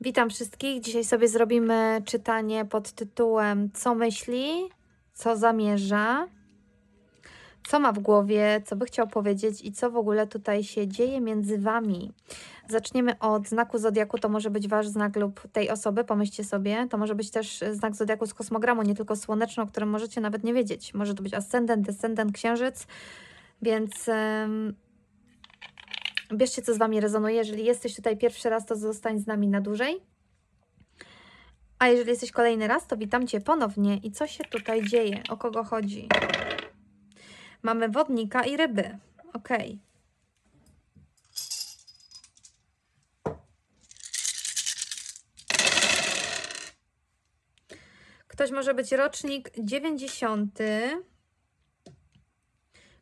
Witam wszystkich. Dzisiaj sobie zrobimy czytanie pod tytułem Co myśli, co zamierza, co ma w głowie, co by chciał powiedzieć i co w ogóle tutaj się dzieje między Wami. Zaczniemy od znaku zodiaku. To może być Wasz znak lub tej osoby, pomyślcie sobie. To może być też znak zodiaku z kosmogramu, nie tylko słoneczny, o którym możecie nawet nie wiedzieć. Może to być ascendent, descendent, księżyc, więc. Bierzcie, co z Wami rezonuje. Jeżeli jesteś tutaj pierwszy raz, to zostań z nami na dłużej. A jeżeli jesteś kolejny raz, to witam Cię ponownie. I co się tutaj dzieje? O kogo chodzi? Mamy wodnika i ryby. Ok. Ktoś może być rocznik 90.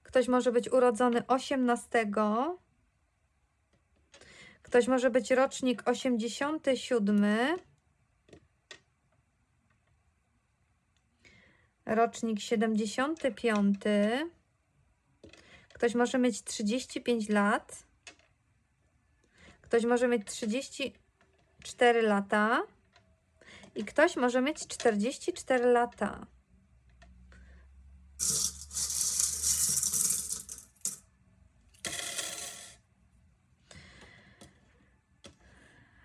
Ktoś może być urodzony 18. Ktoś może być rocznik 87. Rocznik 75. Ktoś może mieć 35 lat. Ktoś może mieć 34 lata. I ktoś może mieć 44 lata.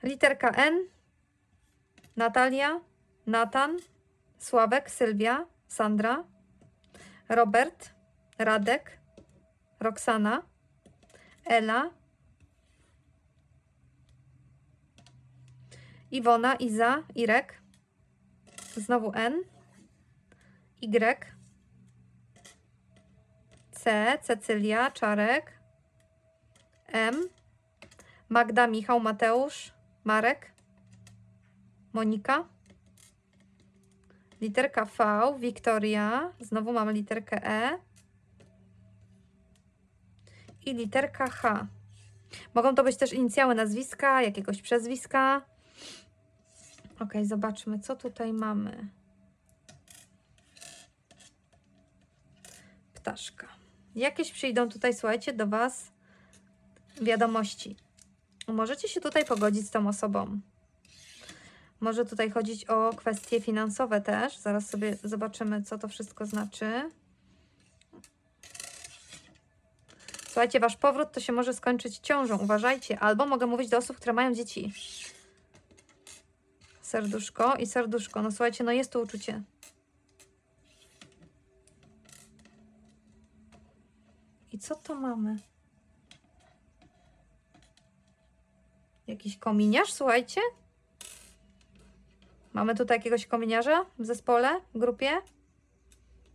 Literka N. Natalia, Natan, Sławek, Sylwia, Sandra, Robert, Radek, Roxana, Ela, Iwona, Iza, Irek, znowu N, Y, C, Cecylia, Czarek, M, Magda, Michał, Mateusz, Marek, Monika, literka V, Wiktoria, znowu mamy literkę E i literka H. Mogą to być też inicjały nazwiska, jakiegoś przezwiska. Ok, zobaczmy, co tutaj mamy. Ptaszka. Jakieś przyjdą tutaj, słuchajcie, do Was wiadomości. Możecie się tutaj pogodzić z tą osobą. Może tutaj chodzić o kwestie finansowe też. Zaraz sobie zobaczymy, co to wszystko znaczy. Słuchajcie, wasz powrót to się może skończyć ciążą, uważajcie. Albo mogę mówić do osób, które mają dzieci. Serduszko i serduszko. No słuchajcie, no jest tu uczucie. I co to mamy? Jakiś kominiarz, słuchajcie? Mamy tutaj jakiegoś kominiarza w zespole, w grupie?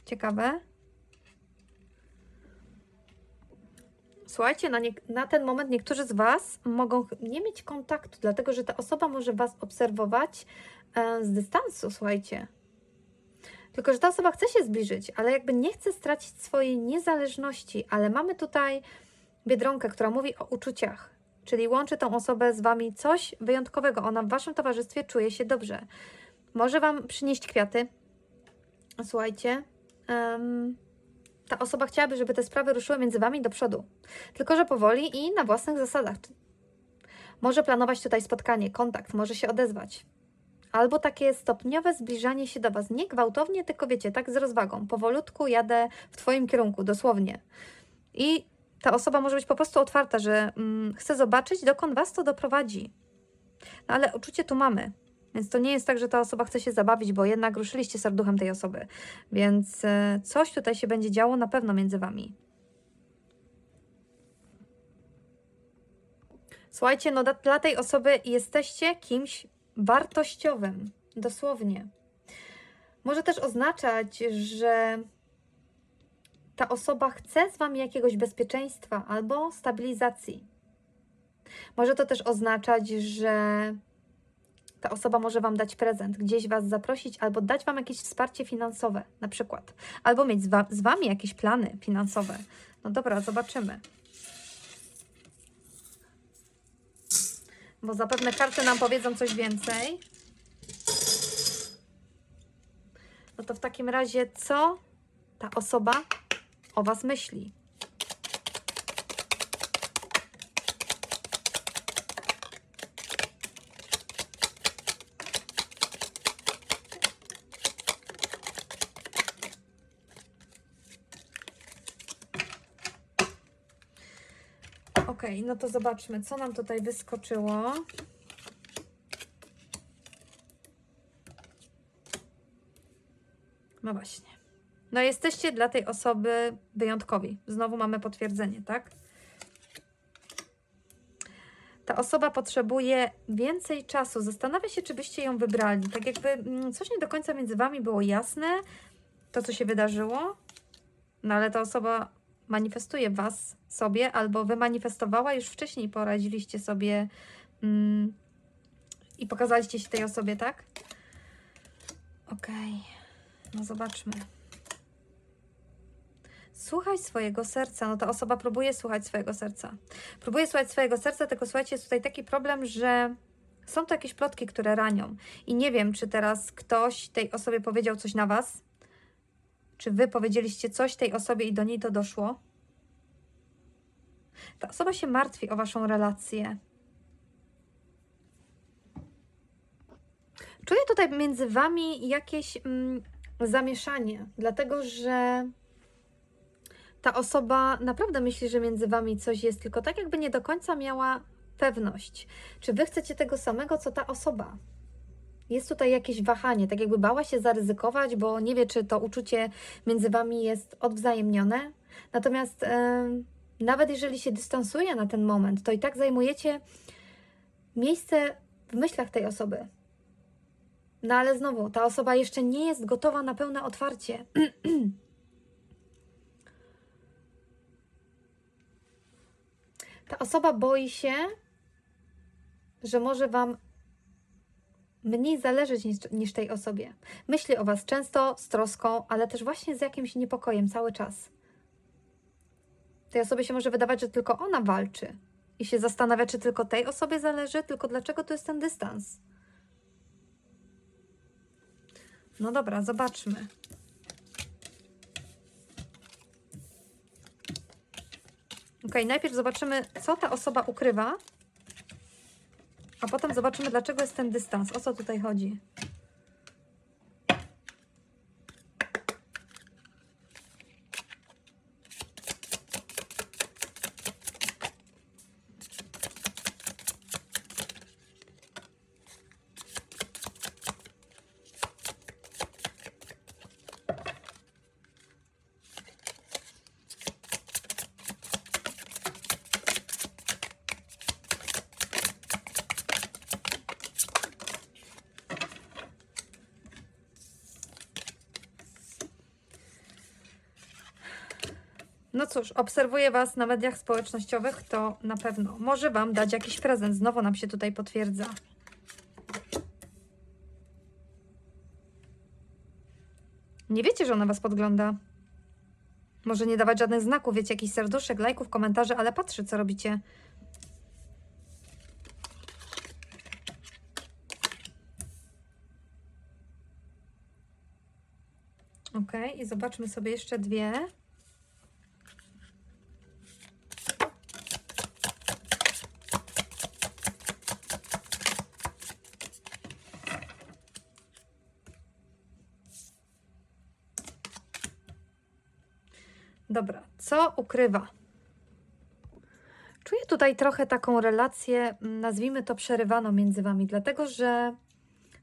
Ciekawe. Słuchajcie, na, nie, na ten moment niektórzy z Was mogą nie mieć kontaktu, dlatego że ta osoba może Was obserwować e, z dystansu, słuchajcie. Tylko, że ta osoba chce się zbliżyć, ale jakby nie chce stracić swojej niezależności, ale mamy tutaj biedronkę, która mówi o uczuciach, czyli łączy tą osobę z Wami coś wyjątkowego. Ona w Waszym towarzystwie czuje się dobrze. Może Wam przynieść kwiaty. Słuchajcie, em, ta osoba chciałaby, żeby te sprawy ruszyły między Wami do przodu. Tylko, że powoli i na własnych zasadach. Może planować tutaj spotkanie, kontakt, może się odezwać. Albo takie stopniowe zbliżanie się do Was. Nie gwałtownie, tylko wiecie, tak z rozwagą. Powolutku jadę w Twoim kierunku, dosłownie. I ta osoba może być po prostu otwarta, że mm, chce zobaczyć, dokąd Was to doprowadzi. No ale uczucie tu mamy. Więc to nie jest tak, że ta osoba chce się zabawić, bo jednak ruszyliście serduchem tej osoby. Więc e, coś tutaj się będzie działo na pewno między Wami. Słuchajcie, no dla tej osoby jesteście kimś wartościowym, dosłownie. Może też oznaczać, że ta osoba chce z Wami jakiegoś bezpieczeństwa albo stabilizacji. Może to też oznaczać, że ta osoba może Wam dać prezent, gdzieś Was zaprosić albo dać Wam jakieś wsparcie finansowe, na przykład. Albo mieć z, wa- z Wami jakieś plany finansowe. No dobra, zobaczymy. Bo zapewne karty nam powiedzą coś więcej. No to w takim razie, co ta osoba o Was myśli. Ok, no to zobaczmy, co nam tutaj wyskoczyło. No właśnie. No jesteście dla tej osoby wyjątkowi. Znowu mamy potwierdzenie, tak? Ta osoba potrzebuje więcej czasu. Zastanawia się, czy byście ją wybrali. Tak jakby mm, coś nie do końca między wami było jasne, to co się wydarzyło. No ale ta osoba manifestuje was sobie, albo wy manifestowała już wcześniej, poradziliście sobie mm, i pokazaliście się tej osobie, tak? Okej, no zobaczmy. Słuchaj swojego serca. No ta osoba próbuje słuchać swojego serca. Próbuje słuchać swojego serca, tylko słuchajcie, jest tutaj taki problem, że są to jakieś plotki, które ranią. I nie wiem, czy teraz ktoś tej osobie powiedział coś na was, czy wy powiedzieliście coś tej osobie i do niej to doszło. Ta osoba się martwi o waszą relację. Czuję tutaj między wami jakieś mm, zamieszanie, dlatego że ta osoba naprawdę myśli, że między wami coś jest, tylko tak jakby nie do końca miała pewność. Czy wy chcecie tego samego, co ta osoba? Jest tutaj jakieś wahanie, tak jakby bała się zaryzykować, bo nie wie, czy to uczucie między wami jest odwzajemnione. Natomiast e, nawet jeżeli się dystansuje na ten moment, to i tak zajmujecie miejsce w myślach tej osoby. No ale znowu, ta osoba jeszcze nie jest gotowa na pełne otwarcie. Ta osoba boi się, że może Wam mniej zależeć niż, niż tej osobie. Myśli o Was często z troską, ale też właśnie z jakimś niepokojem cały czas. Tej osobie się może wydawać, że tylko ona walczy i się zastanawia, czy tylko tej osobie zależy, tylko dlaczego to jest ten dystans. No dobra, zobaczmy. Ok, najpierw zobaczymy, co ta osoba ukrywa, a potem zobaczymy, dlaczego jest ten dystans. O co tutaj chodzi? No cóż, obserwuję Was na mediach społecznościowych, to na pewno może Wam dać jakiś prezent. Znowu nam się tutaj potwierdza. Nie wiecie, że ona Was podgląda. Może nie dawać żadnych znaków, wiecie, jakichś serduszek, lajków, komentarzy, ale patrzy, co robicie. Ok, i zobaczmy sobie jeszcze dwie. Co ukrywa? Czuję tutaj trochę taką relację, mm, nazwijmy to przerywaną między wami, dlatego że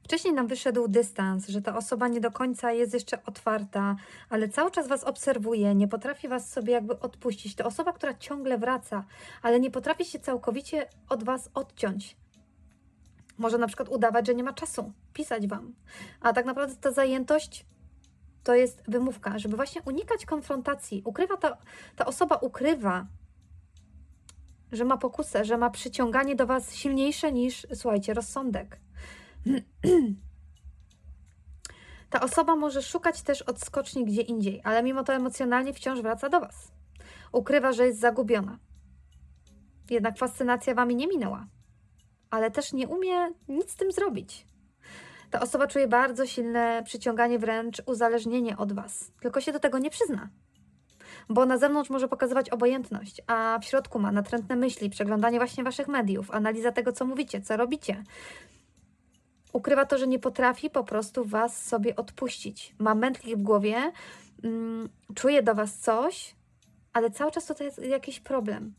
wcześniej nam wyszedł dystans, że ta osoba nie do końca jest jeszcze otwarta, ale cały czas was obserwuje, nie potrafi was sobie jakby odpuścić. To osoba, która ciągle wraca, ale nie potrafi się całkowicie od was odciąć. Może na przykład udawać, że nie ma czasu pisać wam, a tak naprawdę ta zajętość to jest wymówka, żeby właśnie unikać konfrontacji. Ukrywa to, ta osoba ukrywa, że ma pokusę, że ma przyciąganie do Was silniejsze niż, słuchajcie, rozsądek. Ta osoba może szukać też odskoczni gdzie indziej, ale mimo to emocjonalnie wciąż wraca do Was. Ukrywa, że jest zagubiona. Jednak fascynacja Wami nie minęła, ale też nie umie nic z tym zrobić. Ta osoba czuje bardzo silne przyciąganie, wręcz uzależnienie od Was, tylko się do tego nie przyzna. Bo na zewnątrz może pokazywać obojętność, a w środku ma natrętne myśli, przeglądanie właśnie Waszych mediów, analiza tego, co mówicie, co robicie. Ukrywa to, że nie potrafi po prostu Was sobie odpuścić. Ma mętlik w głowie, mm, czuje do Was coś, ale cały czas to jest jakiś problem.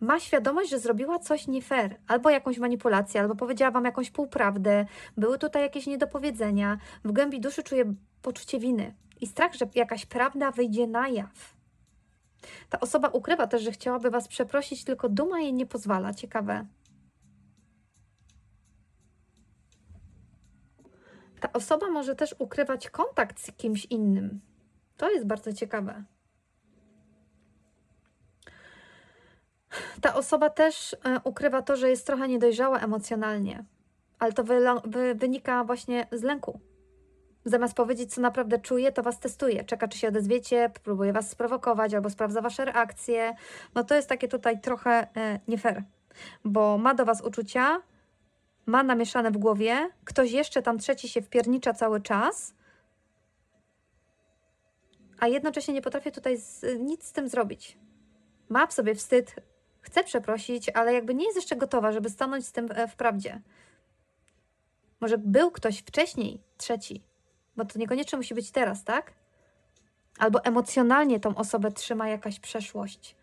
Ma świadomość, że zrobiła coś nie fair, albo jakąś manipulację, albo powiedziała Wam jakąś półprawdę, były tutaj jakieś niedopowiedzenia, w głębi duszy czuje poczucie winy i strach, że jakaś prawda wyjdzie na jaw. Ta osoba ukrywa też, że chciałaby Was przeprosić, tylko duma jej nie pozwala. Ciekawe. Ta osoba może też ukrywać kontakt z kimś innym. To jest bardzo ciekawe. Ta osoba też e, ukrywa to, że jest trochę niedojrzała emocjonalnie, ale to wy- wynika właśnie z lęku. Zamiast powiedzieć, co naprawdę czuje, to was testuje. Czeka, czy się odezwiecie, próbuje was sprowokować albo sprawdza wasze reakcje. No to jest takie tutaj trochę e, nie fair, bo ma do was uczucia, ma namieszane w głowie, ktoś jeszcze tam trzeci się wpiernicza cały czas, a jednocześnie nie potrafi tutaj z, nic z tym zrobić. Ma w sobie wstyd, chce przeprosić, ale jakby nie jest jeszcze gotowa, żeby stanąć z tym w prawdzie. Może był ktoś wcześniej, trzeci, bo to niekoniecznie musi być teraz, tak? Albo emocjonalnie tą osobę trzyma jakaś przeszłość.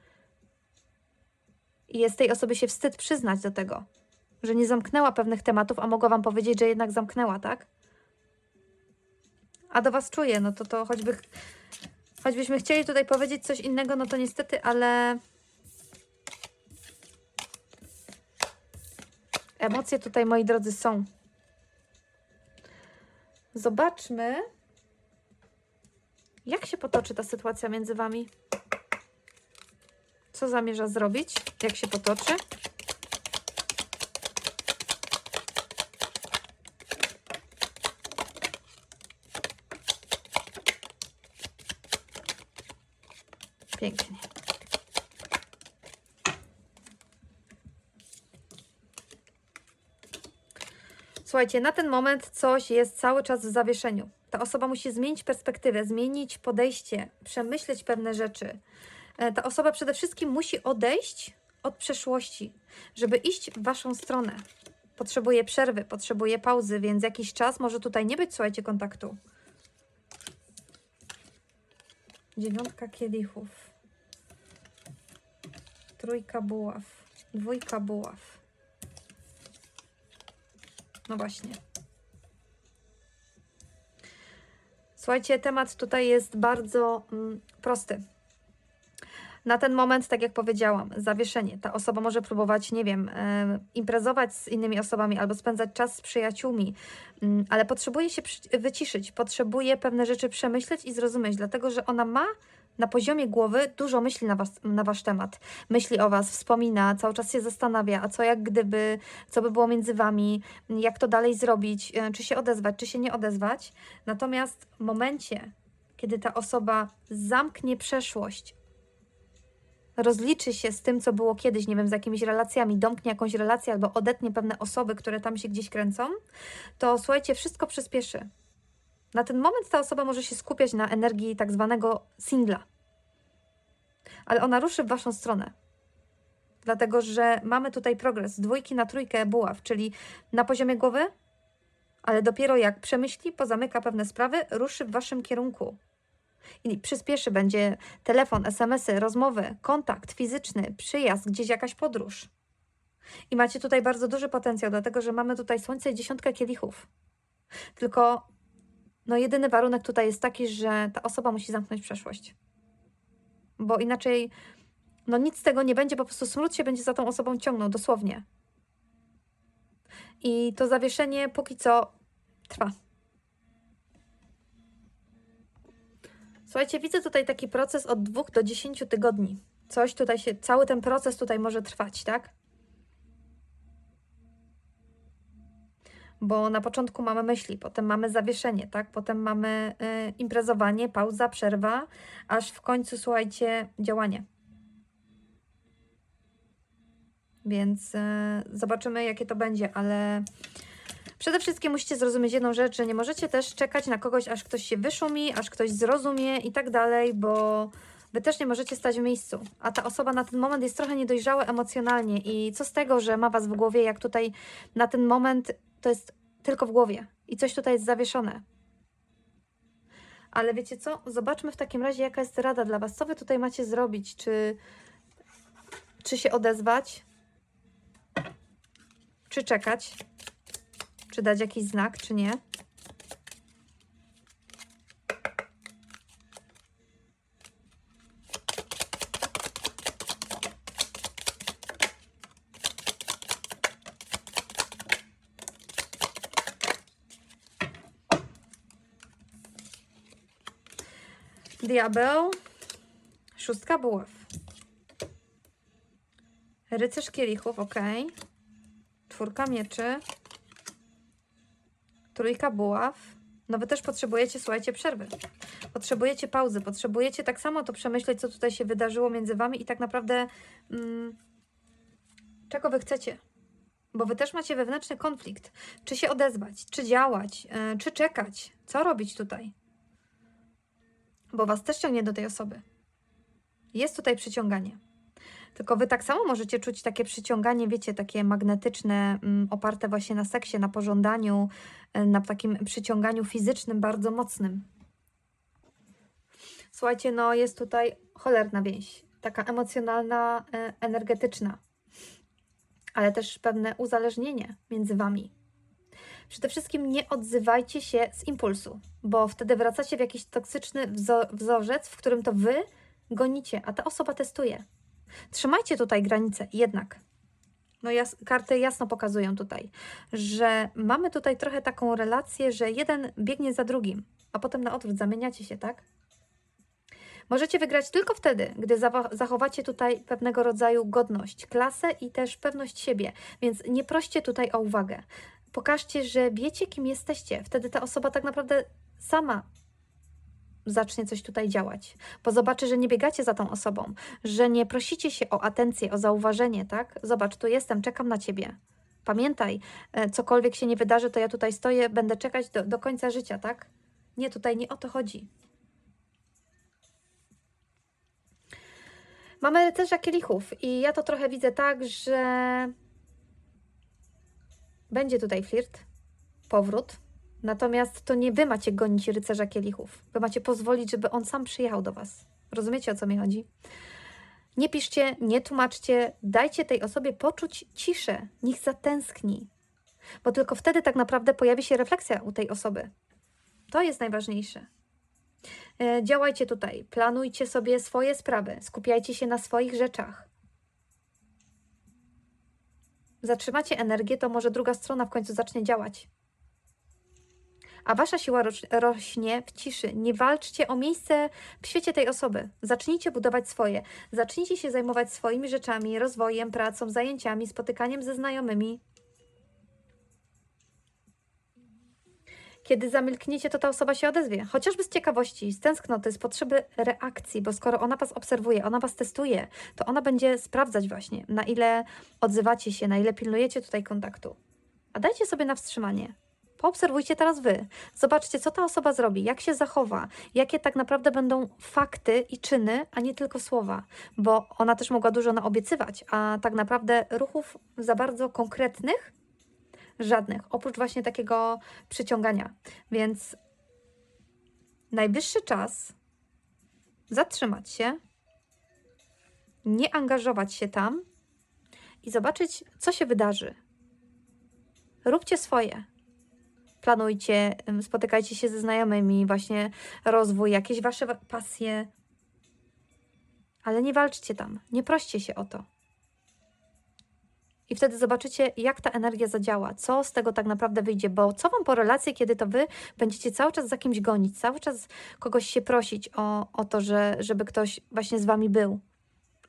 I jest tej osobie się wstyd przyznać do tego, że nie zamknęła pewnych tematów, a mogła wam powiedzieć, że jednak zamknęła, tak? A do was czuje, no to to choćby, choćbyśmy chcieli tutaj powiedzieć coś innego, no to niestety, ale emocje tutaj, moi drodzy, są. Zobaczmy, jak się potoczy ta sytuacja między wami. Co zamierza zrobić? Jak się potoczy? Pięknie. Słuchajcie, na ten moment coś jest cały czas w zawieszeniu. Ta osoba musi zmienić perspektywę, zmienić podejście, przemyśleć pewne rzeczy. E, Ta osoba przede wszystkim musi odejść od przeszłości, żeby iść w waszą stronę. Potrzebuje przerwy, potrzebuje pauzy, więc jakiś czas może tutaj nie być, słuchajcie, kontaktu. Dziewiątka kielichów. Trójka buław. Dwójka buław. No właśnie. Słuchajcie, temat tutaj jest bardzo mm, prosty. Na ten moment, tak jak powiedziałam, zawieszenie. Ta osoba może próbować, nie wiem, imprezować z innymi osobami albo spędzać czas z przyjaciółmi, mm, ale potrzebuje się wyciszyć, potrzebuje pewne rzeczy przemyśleć i zrozumieć, dlatego że ona ma na poziomie głowy dużo myśli na, was, na wasz temat. Myśli o was, wspomina, cały czas się zastanawia, a co jak gdyby, co by było między wami, jak to dalej zrobić, e, czy się odezwać, czy się nie odezwać. Natomiast w momencie, kiedy ta osoba zamknie przeszłość, rozliczy się z tym, co było kiedyś, nie wiem, z jakimiś relacjami, domknie jakąś relację albo odetnie pewne osoby, które tam się gdzieś kręcą, to słuchajcie, wszystko przyspieszy. Na ten moment ta osoba może się skupiać na energii tak zwanego singla. Ale ona ruszy w waszą stronę. Dlatego, że mamy tutaj progres z dwójki na trójkę buław, czyli na poziomie głowy, ale dopiero jak przemyśli, pozamyka pewne sprawy, ruszy w waszym kierunku. I przyspieszy będzie telefon, SMS-y, rozmowy, kontakt fizyczny, przyjazd, gdzieś jakaś podróż. I macie tutaj bardzo duży potencjał, dlatego że mamy tutaj słońce i dziesiątkę kielichów. Tylko no jedyny warunek tutaj jest taki, że ta osoba musi zamknąć przeszłość. Bo inaczej no nic z tego nie będzie, po prostu smród się będzie za tą osobą ciągnął, dosłownie. I to zawieszenie póki co trwa. Słuchajcie, widzę tutaj taki proces od 2 do 10 tygodni. Coś tutaj się, cały ten proces tutaj może trwać, tak? Bo na początku mamy myśli, potem mamy zawieszenie, tak? Potem mamy y, imprezowanie, pauza, przerwa, aż w końcu, słuchajcie, działanie. Więc y, zobaczymy, jakie to będzie, ale przede wszystkim musicie zrozumieć jedną rzecz, że nie możecie też czekać na kogoś, aż ktoś się wyszumi, aż ktoś zrozumie i tak dalej, bo wy też nie możecie stać w miejscu. A ta osoba na ten moment jest trochę niedojrzała emocjonalnie i co z tego, że ma was w głowie, jak tutaj na ten moment to jest tylko w głowie i coś tutaj jest zawieszone. Ale wiecie co? Zobaczmy w takim razie, jaka jest rada dla was. Co wy tutaj macie zrobić? Czy Czy się odezwać? Czy czekać? Czy dać jakiś znak, czy nie? Diabeł, szóstka buław. Rycerz kielichów, ok. Czwórka mieczy. Trójka buław. No wy też potrzebujecie, słuchajcie, przerwy. Potrzebujecie pauzy, potrzebujecie tak samo to przemyśleć, co tutaj się wydarzyło między wami i tak naprawdę mm, czego wy chcecie. Bo wy też macie wewnętrzny konflikt. Czy się odezwać, czy działać, yy, czy czekać. Co robić tutaj? Bo was też ciągnie do tej osoby. Jest tutaj przyciąganie. Tylko wy tak samo możecie czuć takie przyciąganie, wiecie, takie magnetyczne, mm, oparte właśnie na seksie, na pożądaniu, e, na takim przyciąganiu fizycznym, bardzo mocnym. Słuchajcie, no jest tutaj cholerna więź, taka emocjonalna, e, energetyczna, ale też pewne uzależnienie między wami. Przede wszystkim nie odzywajcie się z impulsu, bo wtedy wracacie w jakiś toksyczny wzo- wzorzec, w którym to wy gonicie, a ta osoba testuje. Trzymajcie tutaj granice, jednak. No jas karty jasno pokazują tutaj, że mamy tutaj trochę taką relację, że jeden biegnie za drugim, a potem na odwrót zamieniacie się, tak? Możecie wygrać tylko wtedy, gdy zachowacie tutaj pewnego rodzaju godność, klasę i też pewność siebie, więc nie proście tutaj o uwagę. Pokażcie, że wiecie, kim jesteście. Wtedy ta osoba tak naprawdę sama zacznie coś tutaj działać, bo zobaczy, że nie biegacie za tą osobą, że nie prosicie się o atencję, o zauważenie, tak? Zobacz, tu jestem, czekam na ciebie. Pamiętaj, e, cokolwiek się nie wydarzy, to ja tutaj stoję, będę czekać do, do końca życia, tak? Nie, tutaj nie o to chodzi. Mamy rycerza kielichów i ja to trochę widzę tak, że będzie tutaj flirt, powrót, Natomiast to nie wy macie gonić rycerza kielichów. Wy macie pozwolić, żeby on sam przyjechał do was. Rozumiecie o co mi chodzi? Nie piszcie, nie tłumaczcie, dajcie tej osobie poczuć ciszę, niech zatęskni. Bo tylko wtedy tak naprawdę pojawi się refleksja u tej osoby. To jest najważniejsze. E, działajcie tutaj, planujcie sobie swoje sprawy, skupiajcie się na swoich rzeczach. Zatrzymacie energię, to może druga strona w końcu zacznie działać a wasza siła roś- rośnie w ciszy. Nie walczcie o miejsce w świecie tej osoby. Zacznijcie budować swoje. Zacznijcie się zajmować swoimi rzeczami, rozwojem, pracą, zajęciami, spotykaniem ze znajomymi. Kiedy zamilkniecie, to ta osoba się odezwie. Chociażby z ciekawości, z tęsknoty, z potrzeby reakcji, bo skoro ona was obserwuje, ona was testuje, to ona będzie sprawdzać właśnie, na ile odzywacie się, na ile pilnujecie tutaj kontaktu. A dajcie sobie na wstrzymanie. Poobserwujcie teraz wy. Zobaczcie, co ta osoba zrobi, jak się zachowa, jakie tak naprawdę będą fakty i czyny, a nie tylko słowa, bo ona też mogła dużo naobiecywać, a tak naprawdę ruchów za bardzo konkretnych żadnych, oprócz właśnie takiego przyciągania. Więc najwyższy czas zatrzymać się, nie angażować się tam i zobaczyć, co się wydarzy. Róbcie swoje planujcie, spotykajcie się ze znajomymi, właśnie rozwój, jakieś wasze wa- pasje. Ale nie walczcie tam, nie proście się o to. I wtedy zobaczycie, jak ta energia zadziała, co z tego tak naprawdę wyjdzie, bo co wam po relacji, kiedy to wy będziecie cały czas za kimś gonić, cały czas kogoś się prosić o, o to, że, żeby ktoś właśnie z wami był.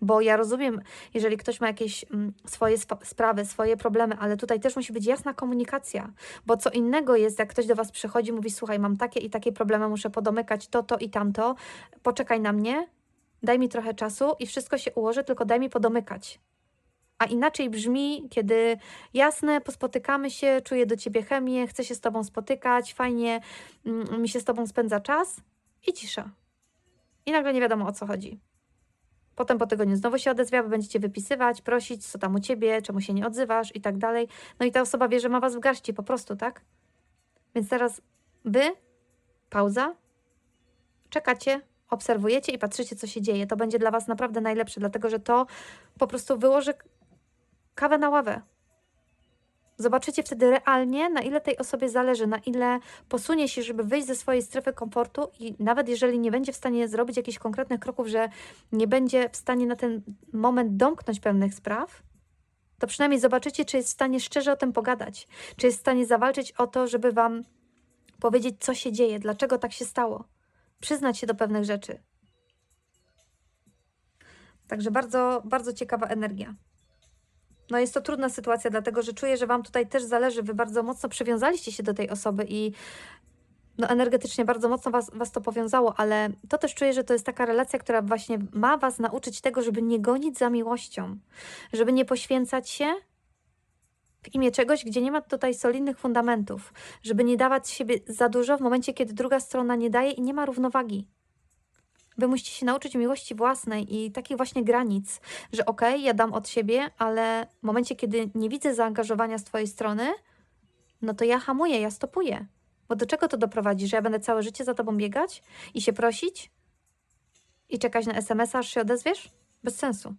Bo ja rozumiem, jeżeli ktoś ma jakieś mm, swoje spa- sprawy, swoje problemy, ale tutaj też musi być jasna komunikacja, bo co innego jest, jak ktoś do Was przychodzi, mówi: Słuchaj, mam takie i takie problemy, muszę podomykać to, to i tamto, poczekaj na mnie, daj mi trochę czasu i wszystko się ułoży, tylko daj mi podomykać. A inaczej brzmi, kiedy jasne, pospotykamy się, czuję do ciebie chemię, chcę się z tobą spotykać, fajnie mm, mi się z tobą spędza czas i cisza. I nagle nie wiadomo o co chodzi. Potem po tygodniu znowu się odezwie, bo będziecie wypisywać, prosić, co tam u ciebie, czemu się nie odzywasz i tak dalej. No i ta osoba wie, że ma was w garści po prostu, tak? Więc teraz wy, pauza, czekacie, obserwujecie i patrzycie, co się dzieje. To będzie dla Was naprawdę najlepsze, dlatego że to po prostu wyłoży kawę na ławę. Zobaczycie wtedy realnie, na ile tej osobie zależy, na ile posunie się, żeby wyjść ze swojej strefy komfortu i nawet jeżeli nie będzie w stanie zrobić jakichś konkretnych kroków, że nie będzie w stanie na ten moment domknąć pewnych spraw, to przynajmniej zobaczycie, czy jest w stanie szczerze o tym pogadać, czy jest w stanie zawalczyć o to, żeby Wam powiedzieć, co się dzieje, dlaczego tak się stało, przyznać się do pewnych rzeczy. Także bardzo, bardzo ciekawa energia. No jest to trudna sytuacja, dlatego że czuję, że Wam tutaj też zależy. Wy bardzo mocno przywiązaliście się do tej osoby i no energetycznie bardzo mocno was, was to powiązało, ale to też czuję, że to jest taka relacja, która właśnie ma Was nauczyć tego, żeby nie gonić za miłością, żeby nie poświęcać się w imię czegoś, gdzie nie ma tutaj solidnych fundamentów, żeby nie dawać siebie za dużo w momencie, kiedy druga strona nie daje i nie ma równowagi. Wy musicie się nauczyć miłości własnej i takich właśnie granic, że okej, ja dam od siebie, ale w momencie, kiedy nie widzę zaangażowania z Twojej strony, no to ja hamuję, ja stopuję. Bo do czego to doprowadzi? Że ja będę całe życie za Tobą biegać i się prosić? I czekać na SMS-a, aż się odezwiesz? Bez sensu.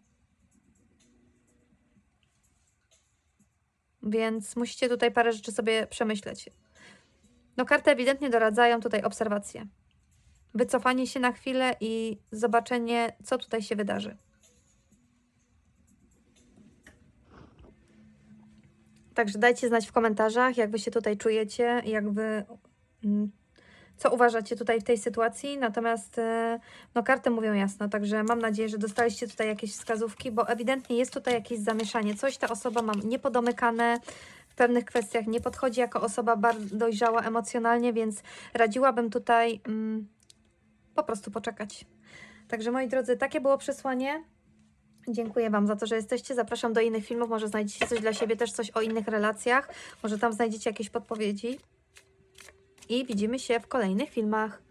Więc musicie tutaj parę rzeczy sobie przemyśleć. No karty ewidentnie doradzają tutaj obserwacje wycofanie się na chwilę i zobaczenie, co tutaj się wydarzy. Także dajcie znać w komentarzach, jak wy się tutaj czujecie, jak wy. mm, Co uważacie tutaj w tej sytuacji? Natomiast e, no, karty mówią jasno, także mam nadzieję, że dostaliście tutaj jakieś wskazówki, bo ewidentnie jest tutaj jakieś zamieszanie. Coś ta osoba ma niepodomykane w pewnych kwestiach, nie podchodzi jako osoba bardzo dojrzała emocjonalnie, więc radziłabym tutaj. Mm, po prostu poczekać. Także moi drodzy, takie było przesłanie. Dziękuję Wam za to, że jesteście. Zapraszam do innych filmów. Może znajdziecie coś dla siebie, też coś o innych relacjach. Może tam znajdziecie jakieś podpowiedzi. I widzimy się w kolejnych filmach.